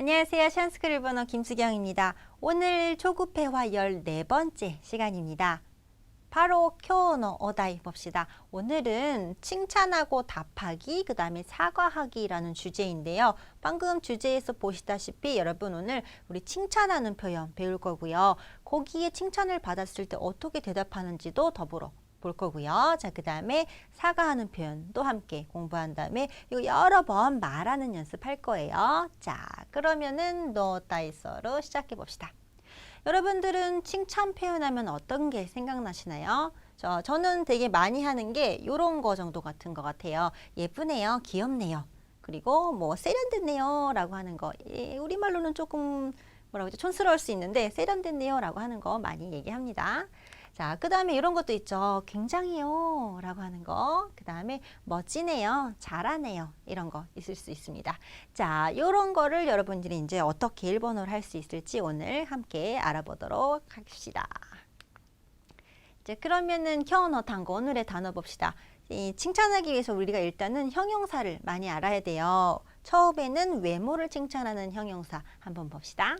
안녕하세요. 샨스크 일본어 김수경입니다. 오늘 초급회화 14번째 시간입니다. 바로 쿄노 오다이 봅시다. 오늘은 칭찬하고 답하기, 그 다음에 사과하기라는 주제인데요. 방금 주제에서 보시다시피 여러분 오늘 우리 칭찬하는 표현 배울 거고요. 거기에 칭찬을 받았을 때 어떻게 대답하는지도 더불어 볼 거고요. 자, 그 다음에 사과하는 표현도 함께 공부한 다음에 이거 여러 번 말하는 연습할 거예요. 자, 그러면은 노다이서로 시작해 봅시다. 여러분들은 칭찬 표현하면 어떤 게 생각나시나요? 저, 저는 되게 많이 하는 게 요런 거 정도 같은 것 같아요. 예쁘네요. 귀엽네요. 그리고 뭐 세련됐네요. 라고 하는 거. 예, 우리말로는 조금 뭐라고 하죠? 촌스러울 수 있는데 세련됐네요. 라고 하는 거 많이 얘기합니다. 자, 그 다음에 이런 것도 있죠. 굉장해요. 라고 하는 거. 그 다음에 멋지네요. 잘하네요. 이런 거 있을 수 있습니다. 자, 이런 거를 여러분들이 이제 어떻게 일본어를 할 수 있을지 오늘 함께 알아보도록 합시다. 이제 그러면은 켜너 단거 오늘의 단어 봅시다. 이 칭찬하기 위해서 우리가 일단은 형용사를 많이 알아야 돼요. 처음에는 외모를 칭찬하는 형용사 한번 봅시다.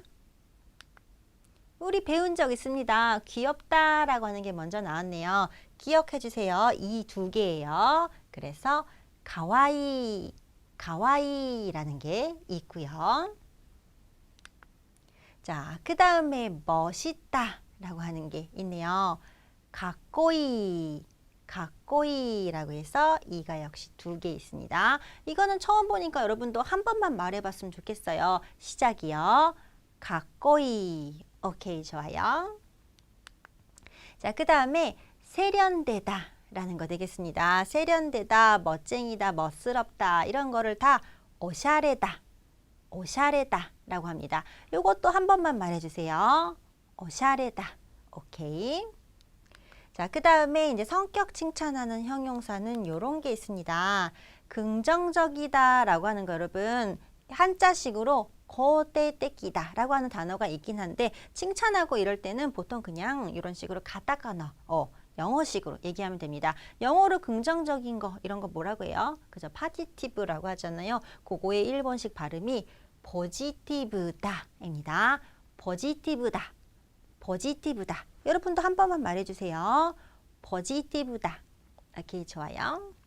우리 배운 적 있습니다. 귀엽다라고 하는 게 먼저 나왔네요. 기억해 주세요. 이 두 개예요. 그래서 가와이, 가와이라는 게 있고요. 자, 그 다음에 멋있다라고 하는 게 있네요. 가꼬이, 가꼬이라고 해서 이가 역시 두 개 있습니다. 이거는 처음 보니까 여러분도 한 번만 말해봤으면 좋겠어요. 시작이요. 가꼬이. 오케이, 좋아요. 자, 그 다음에 세련되다 라는 거 되겠습니다. 세련되다, 멋쟁이다, 멋스럽다 이런 거를 다 오샤레다, 오샤레다 라고 합니다. 요것도 한 번만 말해주세요. 오샤레다. 오케이. 자, 그 다음에 이제 성격 칭찬하는 형용사는 요런 게 있습니다. 긍정적이다 라고 하는 거 여러분 한자식으로 고대떼끼다 라고 하는 단어가 있긴 한데 칭찬하고 이럴 때는 보통 그냥 이런 식으로 가타카나 어, 영어식으로 얘기하면 됩니다. 영어로 긍정적인 거 이런 거 뭐라고 해요? 그죠? 파지티브라고 하잖아요. 그거의 일본식 발음이 포지티브다입니다. 포지티브다. 포지티브다. 여러분도 한 번만 말해 주세요. 포지티브다. 오케이, 좋아요.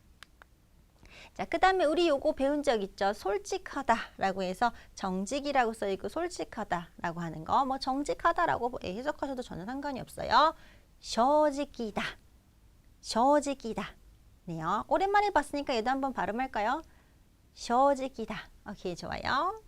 자, 그 다음에 우리 요거 배운 적 있죠? 솔직하다라고 해서 정직이라고 써있고 솔직하다라고 하는 거. 뭐 정직하다라고 해석하셔도 전혀 상관이 없어요. 쇼직이다. 쇼직이다. 네요. 오랜만에 봤으니까 얘도 한번 발음할까요? 쇼직이다. 오케이, 좋아요.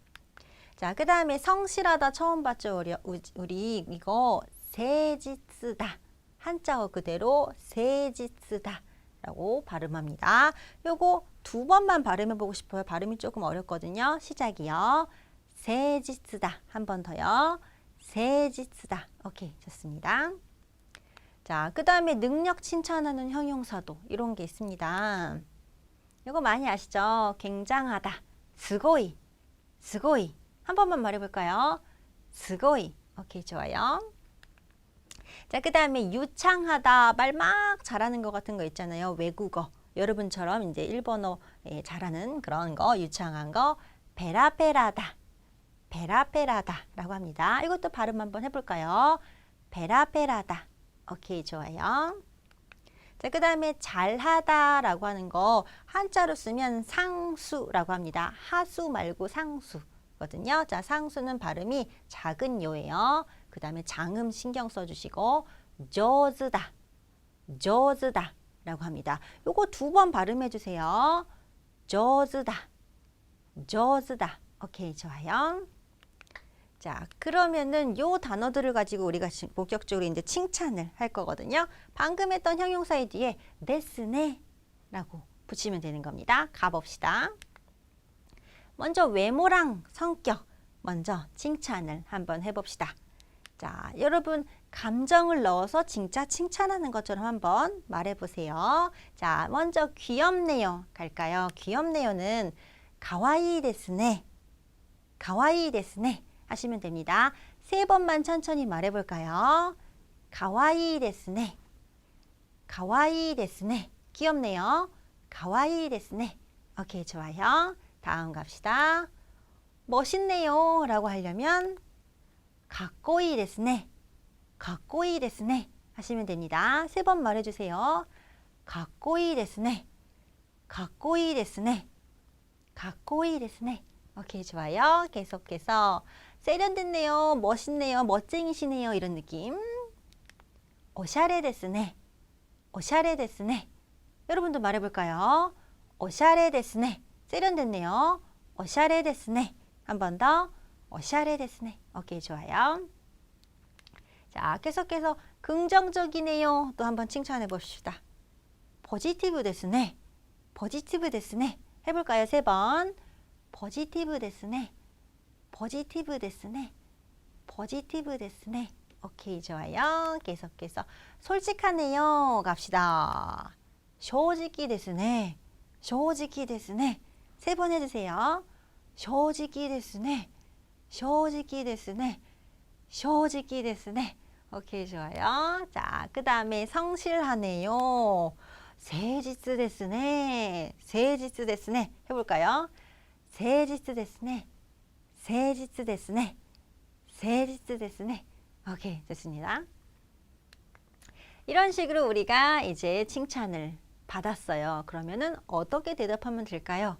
자, 그 다음에 성실하다 처음 봤죠? 우리, 우리 이거 세지쓰다. 한자어 그대로 세지쓰다. 라고 발음합니다. 요거 두 번만 발음해 보고 싶어요. 발음이 조금 어렵거든요. 시작이요. 세지쓰다. 한 번 더요. 세지쓰다. 오케이, 좋습니다. 자, 그 다음에 능력 칭찬하는 형용사도 이런 게 있습니다. 이거 많이 아시죠? 굉장하다. 스고이. 스고이. 한 번만 말해볼까요? 스고이. 오케이, 좋아요. 자, 그 다음에 유창하다, 말 막 잘하는 것 같은 거 있잖아요. 외국어. 여러분처럼 이제 일본어 예, 잘하는 그런 거, 유창한 거, 베라베라다. 베라베라다 라고 합니다. 이것도 발음 한번 해볼까요? 베라베라다. 오케이, 좋아요. 자, 그 다음에 잘하다 라고 하는 거 한자로 쓰면 상수라고 합니다. 하수 말고 상수거든요. 자, 상수는 발음이 작은 요예요. 그 다음에 장음 신경 써주시고 조즈다, 조즈다 라고 합니다. 요거 두 번 발음해 주세요. 조즈다, 조즈다. 오케이, 좋아요. 자, 그러면은 요 단어들을 가지고 우리가 본격적으로 이제 칭찬을 할 거거든요. 방금 했던 형용사의 뒤에 데스네 라고 붙이면 되는 겁니다. 가봅시다. 먼저 외모랑 성격 먼저 칭찬을 한번 해봅시다. 자, 여러분 감정을 넣어서 진짜 칭찬하는 것처럼 한번 말해보세요. 자, 먼저 귀엽네요. 갈까요? 귀엽네요는 가와이 데스네. 가와이 데스네. 하시면 됩니다. 세 번만 천천히 말해볼까요? 가와이 데스네. 가와이 데스네. 귀엽네요. 가와이 데스네. 오케이, 좋아요. 다음 갑시다. 멋있네요 라고 하려면 가꼬이 데스네 가꼬이 데스네 하시면 됩니다. 세 번 말해주세요. 가꼬이 데스네 가꼬이 데스네 가꼬이 데스네 오케이 좋아요. 계속해서 세련됐네요. 멋있네요. 멋쟁이시네요. 이런 느낌 오샤레 데스네 오샤레 데스네 여러분도 말해볼까요? 오샤레 데스네 세련됐네요. 오샤레 데스네 한 번 더 데스네 오케이 좋아요. 자 계속해서 긍정적이네요. 또 한번 칭찬해 봅시다. 포지티브 데스네 포지티브 데스네 해볼까요? 세 번. 포지티브 데스네. 포지티브 데스네. 포지티브 데스네. 오케이, 좋아요. 계속해서 솔직하네요. 갑시다. 쇼지기 데스네. 쇼지기 데스네. 세번 해주세요. 쇼지기 데스네. 데스네. 오케이, 좋아요. 자, 그 다음에 성실하네요. 데스네. 해볼까요? 데스네. 오케이, 좋습니다. 이런 식으로 우리가 이제 칭찬을 받았어요. 그러면은 어떻게 대답하면 될까요?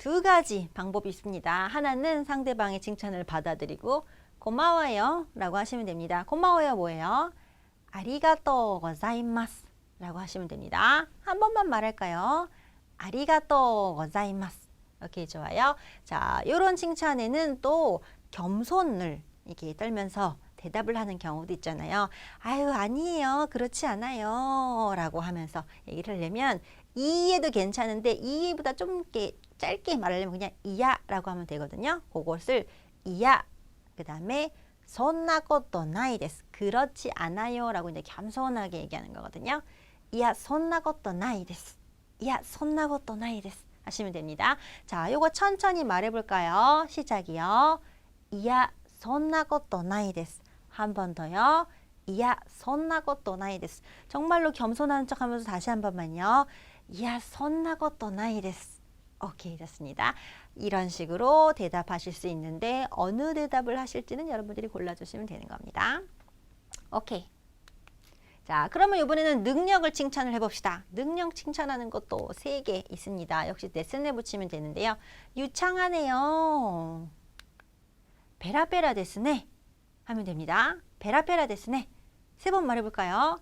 두 가지 방법이 있습니다. 하나는 상대방의 칭찬을 받아들이고 고마워요 라고 하시면 됩니다. 고마워요 뭐예요? 아리가또 고자이마스 라고 하시면 됩니다. 한 번만 말할까요? 아리가또 고자이마스 오케이 좋아요. 자 이런 칭찬에는 또 겸손을 이렇게 떨면서 대답을 하는 경우도 있잖아요. 아유 아니에요. 그렇지 않아요. 라고 하면서 얘기를 하려면 이해도 괜찮은데 이해보다 좀 짧게 말하려면 그냥 이야 라고 하면 되거든요. 그것을 이야 그 다음에 손나 것도 나이 데스 그렇지 않아요 라고 이제 겸손하게 얘기하는 거거든요. 이야 손나 것도 나이 데스 이야 손나 것도 나이 데스 하시면 됩니다. 자, 요거 천천히 말해 볼까요? 시작이요. 이야 손나 것도 나이 데스 한 번 더요. 이야 손나 것도 나이 데스 정말로 겸손한 척하면서 다시 한 번만요. 이야 손나 것도 나이 데스 오케이 됐습니다. 이런 식으로 대답하실 수 있는데 어느 대답을 하실지는 여러분들이 골라주시면 되는 겁니다. 오케이. 자, 그러면 이번에는 능력을 칭찬을 해봅시다. 능력 칭찬하는 것도 세 개 있습니다. 역시 데스네 붙이면 되는데요. 유창하네요. 베라베라 데스네 하면 됩니다. 베라베라 데스네. 세 번 말해볼까요?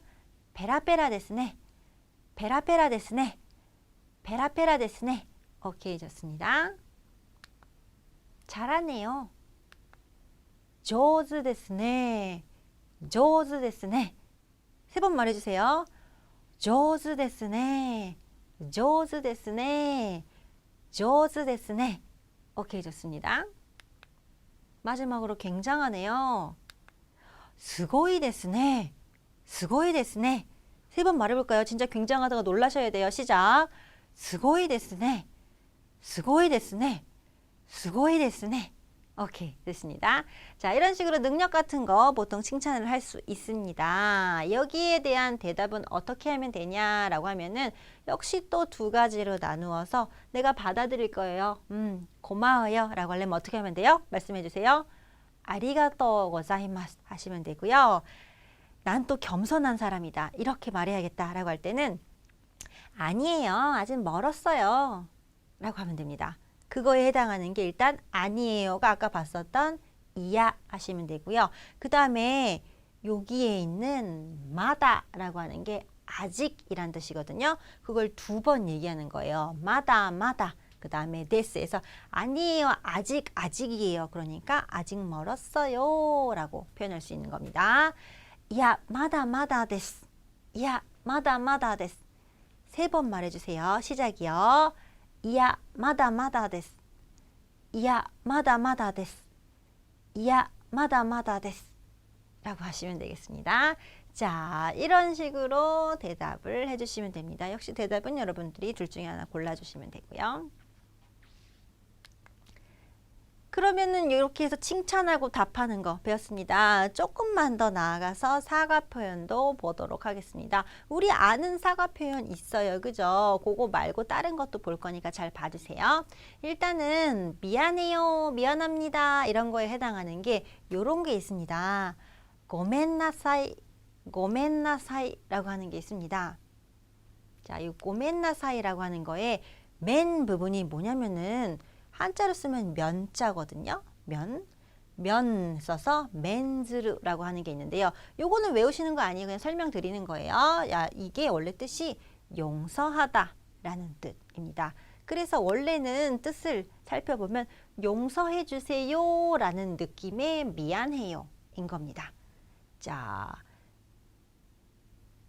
베라베라 데스네. 베라베라 데스네. 베라베라 데스네. 오케이 좋습니다. 잘하네요. 조즈 데스네. 조즈 데스네. 세번 말해주세요. 데스네. 오케이 좋습니다. 마지막으로 굉장하네요. 스고이 데스네. 스고이 데스네. 세번 말해볼까요? 진짜 굉장하다가 놀라셔야 돼요. 시작. 데스네. 데스네. 오케이 됐습니다. 자 이런 식으로 능력 같은 거 보통 칭찬을 할 수 있습니다. 여기에 대한 대답은 어떻게 하면 되냐라고 하면은 역시 또 두 가지로 나누어서 내가 받아들일 거예요. 음 고마워요 라고 하려면 어떻게 하면 돼요? 말씀해 주세요. 아리가또 고자이마스 하시면 되고요. 난 또 겸손한 사람이다. 이렇게 말해야겠다 라고 할 때는 아니에요. 아직 멀었어요. 라고 하면 됩니다. 그거에 해당하는 게 일단 아니에요가 아까 봤었던 이야 하시면 되고요. 그 다음에 여기에 있는 마다라고 하는 게 아직이란 뜻이거든요. 그걸 두 번 얘기하는 거예요. 마다 마다. 그 다음에 데스에서 아니에요. 아직 아직이에요. 그러니까 아직 멀었어요. 라고 표현할 수 있는 겁니다. 야 마다 마다 데스. 야 마다 마다 데스. 세 번 말해주세요. 시작이요. いやまだまだですいやまだまだですいやまだまだです 라고 하시면 되겠습니다. 자, 이런 식으로 대답을 해주시면 됩니다. 역시 대답은 여러분들이 둘 중에 하나 골라주시면 되고요. 그러면은 이렇게 해서 칭찬하고 답하는 거 배웠습니다. 조금만 더 나아가서 사과 표현도 보도록 하겠습니다. 우리 아는 사과 표현 있어요. 그죠? 그거 말고 다른 것도 볼 거니까 잘 봐주세요. 일단은 미안해요, 미안합니다 이런 거에 해당하는 게 요런 게 있습니다. 고멘나사이, 고멘나사이라고 하는 게 있습니다. 자, 이 고멘나사이라고 하는 거에 맨 부분이 뭐냐면은 한자로 쓰면 면자거든요. 면. 면 써서 맨즈르라고 하는 게 있는데요. 요거는 외우시는 거 아니에요. 그냥 설명드리는 거예요. 야, 이게 원래 뜻이 용서하다라는 뜻입니다. 그래서 원래는 뜻을 살펴보면 용서해 주세요라는 느낌의 미안해요인 겁니다. 자,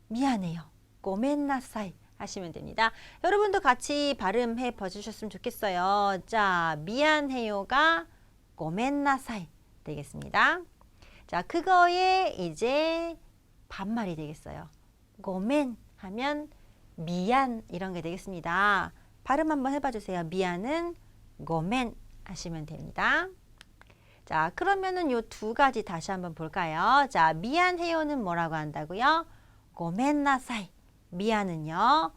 미안해요. 고멘나사이 하시면 됩니다. 여러분도 같이 발음해 봐주셨으면 좋겠어요. 자, 미안해요가 고멘나사이 되겠습니다. 자, 그거에 이제 반말이 되겠어요. 고멘 하면 미안 이런 게 되겠습니다. 발음 한번 해봐 주세요. 미안은 고멘 하시면 됩니다. 자, 그러면은 요 두 가지 다시 한번 볼까요? 자, 미안해요는 뭐라고 한다고요? 고멘나사이. 미안은요.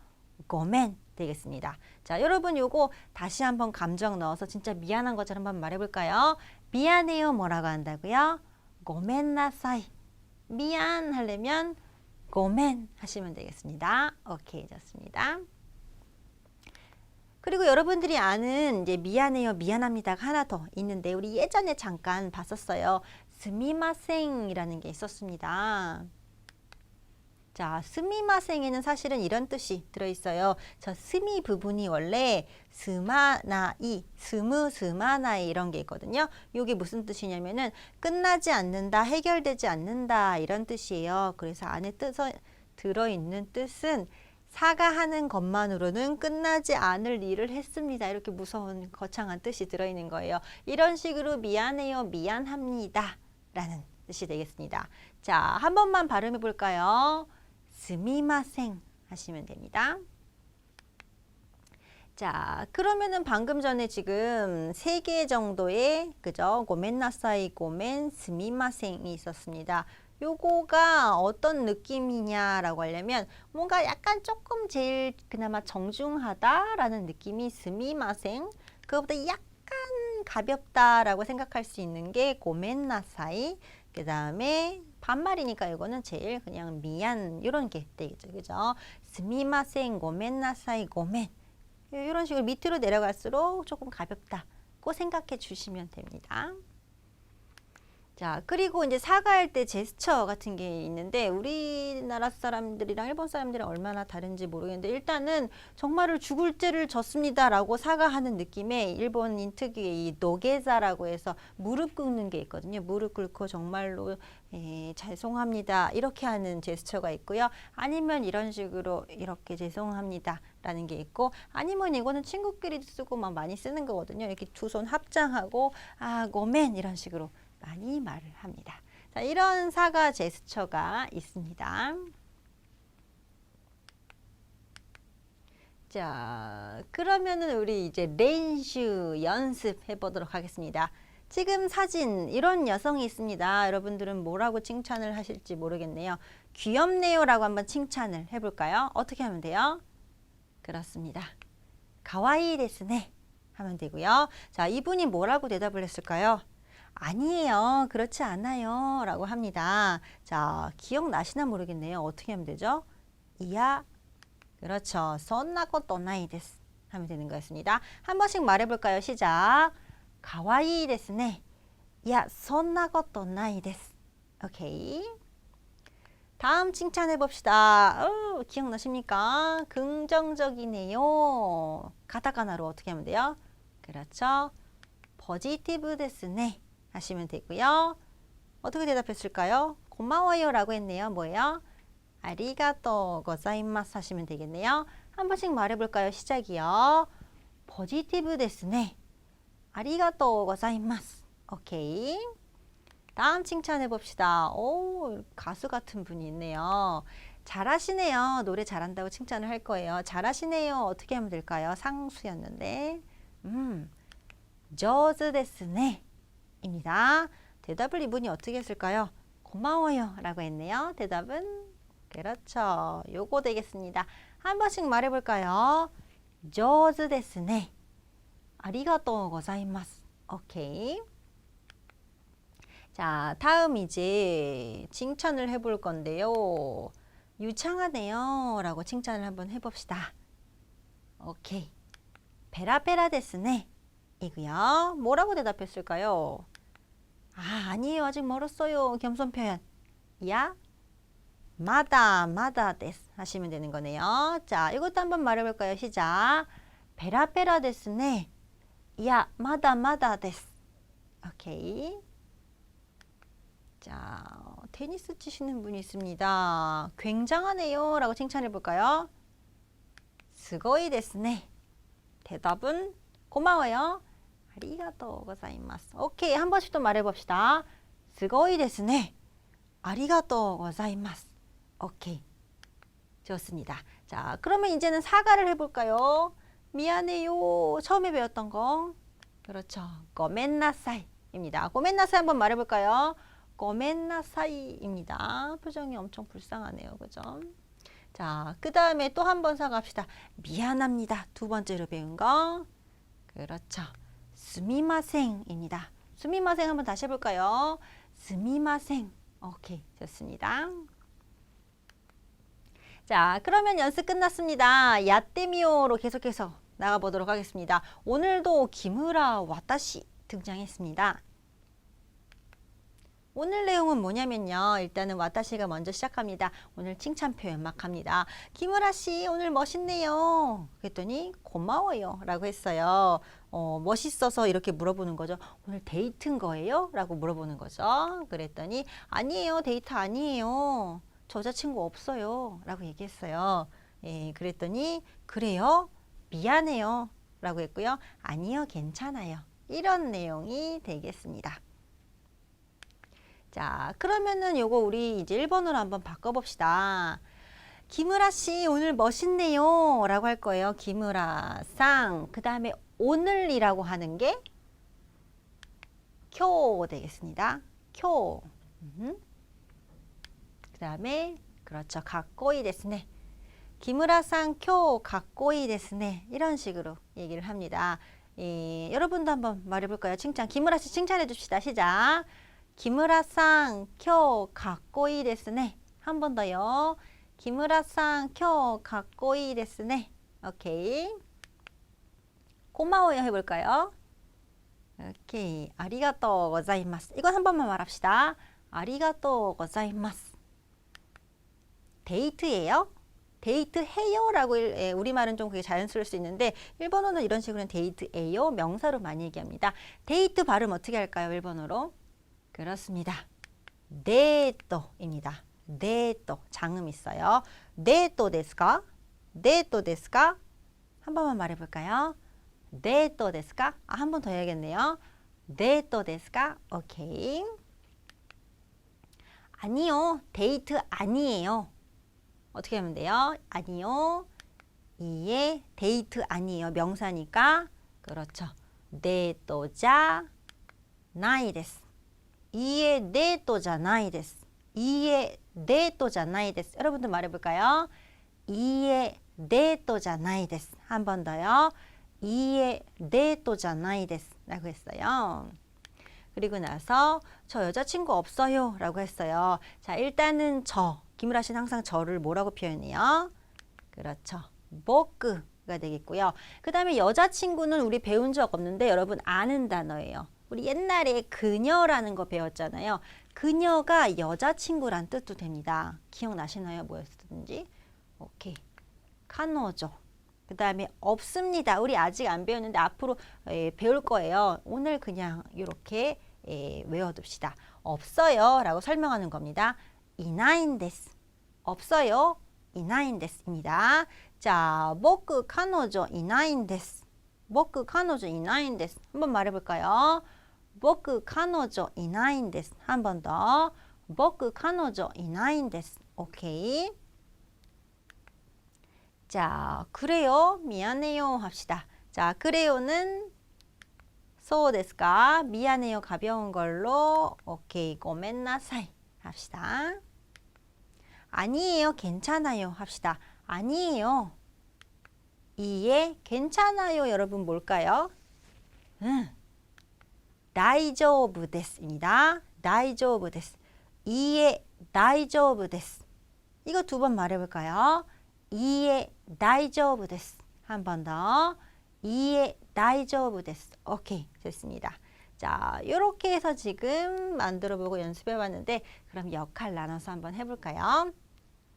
고멘 되겠습니다. 자, 여러분 요거 다시 한번 감정 넣어서 진짜 미안한 것처럼 한번 말해 볼까요? 미안해요 뭐라고 한다고요? 고멘나사이. 미안 하려면 고멘 하시면 되겠습니다. 오케이, 좋습니다. 그리고 여러분들이 아는 이제 미안해요, 미안합니다가 하나 더 있는데 우리 예전에 잠깐 봤었어요. 스미마생이라는 게 있었습니다. 자, 스미마생에는 사실은 이런 뜻이 들어있어요. 저 스미 부분이 원래 스마나이, 스무 스마나이 이런 게 있거든요. 이게 무슨 뜻이냐면은 끝나지 않는다, 해결되지 않는다 이런 뜻이에요. 그래서 안에 뜻어 들어있는 뜻은 사과하는 것만으로는 끝나지 않을 일을 했습니다. 이렇게 무서운 거창한 뜻이 들어있는 거예요. 이런 식으로 미안해요, 미안합니다. 라는 뜻이 되겠습니다. 자, 한 번만 발음해 볼까요? 스미마생 하시면 됩니다. 자, 그러면은 방금 전에 지금 세 개 정도의 그죠? 고멘나사이 고멘 스미마생이 있었습니다. 요거가 어떤 느낌이냐라고 하려면 뭔가 약간 조금 제일 그나마 정중하다라는 느낌이 스미마생 그거보다 약간 가볍다라고 생각할 수 있는 게 고멘나사이 그 다음에 반말이니까 이거는 제일 그냥 미안 이런 게 되겠죠. 그죠 스미마생 고멘나사이 고멘 이런 식으로 밑으로 내려갈수록 조금 가볍다고 생각해 주시면 됩니다. 자, 그리고 이제 사과할 때 제스처 같은 게 있는데 우리나라 사람들이랑 일본 사람들이랑 얼마나 다른지 모르겠는데 일단은 정말을 죽을 죄를 졌습니다라고 사과하는 느낌의 일본인 특유의 이 노게자라고 해서 무릎 꿇는 게 있거든요. 무릎 꿇고 정말로 에, 죄송합니다 이렇게 하는 제스처가 있고요. 아니면 이런 식으로 이렇게 죄송합니다 라는 게 있고 아니면 이거는 친구끼리 쓰고 막 많이 쓰는 거거든요. 이렇게 두 손 합장하고 아 고멘 이런 식으로 많이 말을 합니다. 자, 이런 사과 제스처가 있습니다. 자, 그러면은 우리 이제 練習 연습해 보도록 하겠습니다. 지금 사진 이런 여성이 있습니다. 여러분들은 뭐라고 칭찬을 하실지 모르겠네요. 귀엽네요라고 한번 칭찬을 해볼까요? 어떻게 하면 돼요? 그렇습니다. 가와이 데스네 하면 되고요. 자, 이분이 뭐라고 대답을 했을까요? 아니에요. 그렇지 않아요. 라고 합니다. 자, 기억나시나 모르겠네요. 어떻게 하면 되죠? 이야, 그렇죠. 선나고 또나이 데스 하면 되는 거였습니다. 한 번씩 말해볼까요? 시작. 가와이 데스네. 야, 선나고 또나이 데스. 오케이. 다음 칭찬해 봅시다. 어, 기억나십니까? 긍정적이네요. 가타카나로 어떻게 하면 돼요? 그렇죠. 포지티브 데스네. 하시면 되고요. 어떻게 대답했을까요? 고마워요 라고 했네요. 뭐예요? 아리가또 고자이마스 하시면 되겠네요. 한 번씩 말해볼까요? 시작이요. 포지티브 데스네. 아리가또 고자이마스. 오케이. 다음 칭찬해 봅시다. 오, 가수 같은 분이 있네요. 잘하시네요. 노래 잘한다고 칭찬을 할 거예요. 잘하시네요. 어떻게 하면 될까요? 상수였는데. 음, 저즈 데스네. 입니다. 대답을 이분이 어떻게 했을까요? 고마워요 라고 했네요. 대답은 그렇죠. 요거 되겠습니다. 한 번씩 말해볼까요? 上手ですね. ありがとうございます. 오케이. 자, 다음 이제 칭찬을 해볼 건데요. 유창하네요. 라고 칭찬을 한번 해봅시다. 오케이. 베라베라 데스네. 이고요. 뭐라고 대답했을까요? 아, 아니에요. 아직 멀었어요. 겸손 표현. 야, 마다, 마다 데스. 하시면 되는 거네요. 자, 이것도 한번 말해볼까요? 시작. 베라베라 데스네. 야, 마다, 마다 데스. 오케이. 자, 테니스 치시는 분이 있습니다. 굉장하네요. 라고 칭찬해 볼까요? 스고이 데스네. 대답은 고마워요. 아리가또 고자이마스. 오케이. 한 번씩 또 말해 봅시다. 스고이 데스네. 아리가또 고자이마스. 오케이. 좋습니다. 자, 그러면 이제는 사과를 해 볼까요? 미안해요. 처음에 배웠던 거. 그렇죠. 고멘나사이입니다. 고멘나사이 한번 말해 볼까요? 고멘나사이입니다. 표정이 엄청 불쌍하네요. 그죠? 자, 그 다음에 또 한 번 사과합시다. 미안합니다. 두 번째로 배운 거. 그렇죠. 스미마생입니다. 스미마생 한번 다시 해볼까요? 스미마생. 오케이, 좋습니다. 자, 그러면 연습 끝났습니다. 야떼미오로 계속해서 나가보도록 하겠습니다. 오늘도 기무라 와타시 등장했습니다. 오늘 내용은 뭐냐면요. 일단은 와타시가 먼저 시작합니다. 오늘 칭찬 표현 막 합니다. 김우라 씨 오늘 멋있네요. 그랬더니 고마워요 라고 했어요. 어, 멋있어서 이렇게 물어보는 거죠. 오늘 데이트인 거예요? 라고 물어보는 거죠. 그랬더니 아니에요. 데이트 아니에요. 저 여자친구 없어요. 라고 얘기했어요. 예, 그랬더니 그래요? 미안해요. 라고 했고요. 아니요. 괜찮아요. 이런 내용이 되겠습니다. 자, 그러면은 요거 우리 이제 1번으로 한번 바꿔봅시다. 김우라 씨 오늘 멋있네요. 라고 할 거예요. 김우라 상. 그 다음에 오늘이라고 하는 게 쿄 되겠습니다. 쿄. 그 다음에 그렇죠. 가꼬이 데스네. 기무라상 쿄 가꼬이 데스네. 이런 식으로 얘기를 합니다. 예, 여러분도 한번 말해볼까요? 칭찬. 기무라 씨 칭찬해 줍시다. 시작. 기무라상 쿄 가꼬이 데스네. 한 번 더요. 기무라상 쿄 가꼬이 데스네. 오케이. 고마워요 해볼까요? 오케이. 아리가또 고자이마스. 이건 한 번만 말합시다. 아리가또 고자이마스. 데이트예요? 데이트 해요 라고 일- 우리말은 좀 그게 자연스러울 수 있는데 일본어는 이런 식으로 데이트예요 명사로 많이 얘기합니다. 데이트 발음 어떻게 할까요? 일본어로? 그렇습니다. 네또입니다. 네또 장음 있어요. 네또 데스까? 네또 데스까? 한 번만 말해 볼까요? 네또 데스까? 아, 한 번 더 해야겠네요. 네또 데스까? 오케이. 아니요. 데이트 아니에요. 어떻게 하면 돼요? 아니요. 이에 데이트 아니에요. 명사니까. 그렇죠. 네또자 나이 데스. 이에 네또자 나이 데스. 이에 네또자 나이 데스. 여러분들 말해 볼까요? 이에 네또자 나이 데스. 한 번 더요. 이에 네또자 나이 데스. 라고 했어요. 그리고 나서 저 여자친구 없어요 라고 했어요. 자 일단은 저 김우라 씨는 항상 저를 뭐라고 표현해요? 그렇죠. 보크가 되겠고요. 그 다음에 여자친구는 우리 배운 적 없는데 여러분 아는 단어예요. 우리 옛날에 그녀라는 거 배웠잖아요. 그녀가 여자친구란 뜻도 됩니다. 기억나시나요? 뭐였든지? 오케이. 카노죠. 그 다음에 없습니다. 우리 아직 안 배웠는데 앞으로 에, 배울 거예요. 오늘 그냥 이렇게 에, 외워둡시다. 없어요 라고 설명하는 겁니다. 이나인데스. 없어요. 이나인데스입니다. 자, 보크 카노조 이나인데스. 보크 카노조 이나인데스. 한번 말해볼까요? 보크 카노조 이나인데스. 한번 더. 보크 카노조 이나인데스. 오케이. 자, 그래요. 미안해요. 합시다. 자, 그래요는 소데스가 미안해요. 가벼운 걸로 오케이. 고멘나사이 합시다. 아니에요. 괜찮아요. 합시다. 아니에요. 이에 괜찮아요. 여러분 뭘까요? 응. 다이조브 데스입니다. 다이조브 데스. 이에 다이조브 데스. 이거 두 번 말해 볼까요? 이에 大丈夫です. 한 번 더. 이에 大丈夫です. 오케이. 됐습니다. 자, 이렇게 해서 지금 만들어 보고 연습해 봤는데 그럼 역할 나눠서 한번 해 볼까요?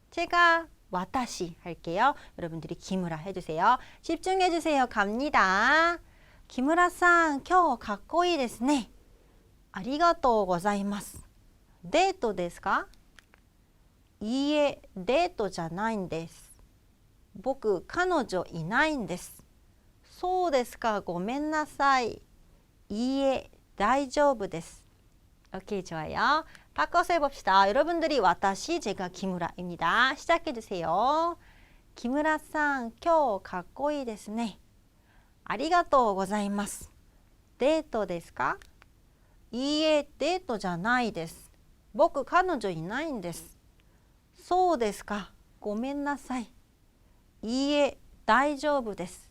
제가 와타시 할게요. 여러분들이 기무라 해주세요. 집중해 주세요. 갑니다. 기무라さん, 今日かっこいいですね.ありがとうございます.デートですか?いいえ、デートじゃないんです。 僕、彼女いないんです。そうですか、ごめんなさい。いいえ、大丈夫です。 오케이 좋아요. 바꿔서 해봅시다. 여러분들이 와타시 제가 기무라입니다. 시작해 주세요. 기무라さん, 今日かっこいいですね.ありがとうございます.デートですか?いいえ、デートじゃないです。僕彼女いないんです。そうですか。ごめんなさい. 이에 나이저브 데스.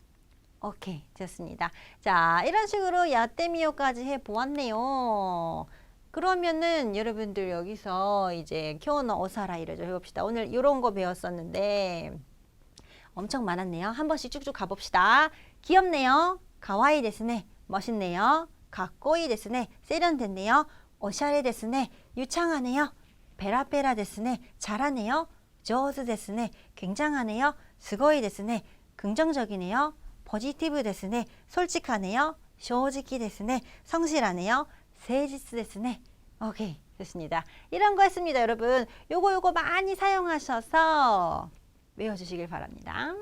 오케이, 좋습니다. 자, 이런 식으로 야떼미오까지 해 보았네요. 그러면은 여러분들 여기서 이제 교너 오사라 이를 좀 해봅시다. 오늘 이런 거 배웠었는데 엄청 많았네요. 한 번씩 쭉쭉 가봅시다. 귀엽네요. 가와이 데스네. 멋있네요. 가꼬이 데스네. 세련됐네요. 오샤레 데스네. 유창하네요. 베라베라 데스네. 잘하네요. 조즈 데스네. 굉장하네요. 스고이 데스네. 긍정적이네요. 포지티브 데스네. 솔직하네요. 쇼지키 데스네. 성실하네요. 세지스 데스네. 오케이. 됐습니다. 이런 거 했습니다, 여러분. 요거 요거 많이 사용하셔서 외워주시길 바랍니다.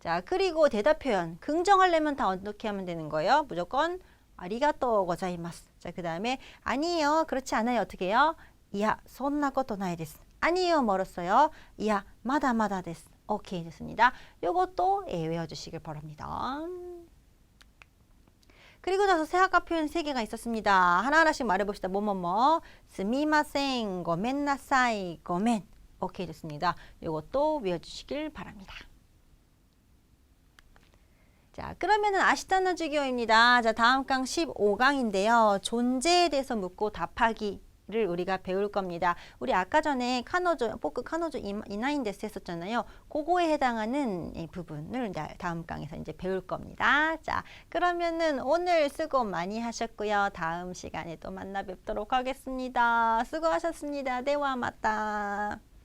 자, 그리고 대답 표현. 긍정하려면 다 어떻게 하면 되는 거예요? 무조건 아리가또 고자이마스. 자, 그 다음에 아니에요. 그렇지 않아요. 어떻게 해요? 이야, 손나 것도 나이 데스. 아니에요. 멀었어요. 이야, 마다 마다 데스. 오케이, 됐습니다. 요것도 예, 외워주시길 바랍니다. 그리고 나서 세학과 표현 세 개가 있었습니다. 하나하나씩 말해봅시다. 뭐뭐뭐. 스미마생, 고멘나사이, 고멘. 오케이, 됐습니다. 요것도 외워주시길 바랍니다. 자, 그러면은 아시타나 주기호입니다. 자, 다음 강 15강인데요. 존재에 대해서 묻고 답하기 를 우리가 배울 겁니다. 우리 아까 전에 카노조, 포크 카노조 이나인데스 했었잖아요. 그거에 해당하는 이 부분을 다음 강에서 이제 배울 겁니다. 자, 그러면은 오늘 수고 많이 하셨고요. 다음 시간에 또 만나 뵙도록 하겠습니다. 수고하셨습니다. 대화 맞다.